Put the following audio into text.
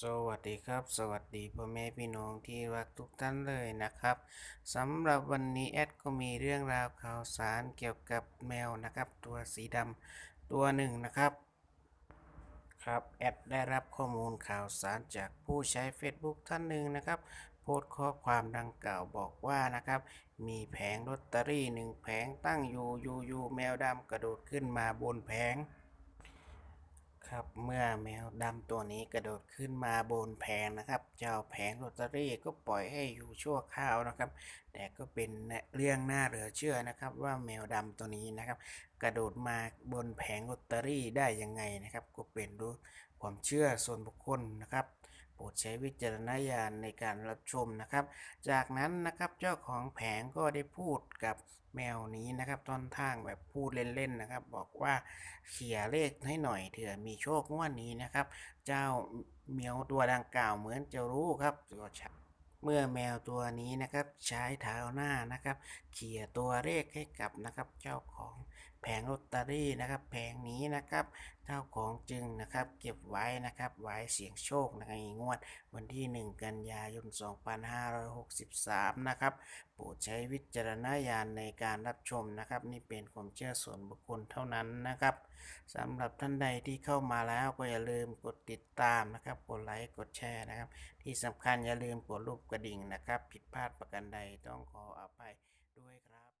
สวัสดีครับ สวัสดีพ่อแม่พี่น้องที่รักทุกท่านเลยนะครับสำหรับวันนี้แอดก็มีเรื่องราวข่าวสารเกี่ยวกับแมวนะครับ ตัวสีดำตัวหนึ่งนะครับ ครับแอดได้รับข้อมูลข่าวสารจากผู้ใช้ Facebook ท่านหนึ่งนะครับ โพสต์ข้อความดังกล่าวบอกว่านะครับ มีแผงลอตเตอรี่หนึ่งแผงตั้งอยู่อยู่ๆแมวดำกระโดดขึ้นมาบนแผง ครับเมื่อแมวดำตัวนี้กระโดดขึ้นมาบนแผงนะครับ เจ้าแผงลอตเตอรี่ก็ปล่อยให้อยู่ชั่วคราวนะครับ แต่ก็เป็นเรื่องน่าเหลือเชื่อนะครับ ว่าแมวดำตัวนี้นะครับ กระโดดมาบนแผงลอตเตอรี่ได้ยังไงนะครับ ก็เป็นด้วยความเชื่อส่วนบุคคลนะครับ ใช้วิจารณญาณในการรับชมนะครับ จากนั้นนะครับเจ้าของแผงก็ได้พูดกับแมวนี้นะครับตอนทางแบบพูดเล่นๆนะครับ บอกว่าเขี่ยเลขให้หน่อยเถื่อมีโชคงวดนี้นะครับ เจ้าเหมียวตัวดังกล่าวเหมือนจะรู้ครับก็ใช้ เมื่อแมวตัวนี้นะครับใช้เท้าหน้านะครับ เขี่ยตัวเลขให้กับนะครับเจ้าของแผงลอตเตอรี่นะครับแผงนี้นะครับเจ้าของจึงนะครับเก็บไว้นะครับไว้เสี่ยงโชคในงวดวันที่ 1 กันยายน 2563 นะครับโปรดใช้วิจารณญาณในการรับชมนะครับ นี่เป็นความเชื่อส่วนบุคคลเท่านั้นนะครับสำหรับท่านใดที่เข้ามาแล้วก็อย่าลืมกดติดตามนะครับกดไลค์กดแชร์นะครับ ที่สำคัญอย่าลืมกดรูปกระดิ่งนะครับ ผิดพลาดประกันใดต้องขออภัยด้วยครับ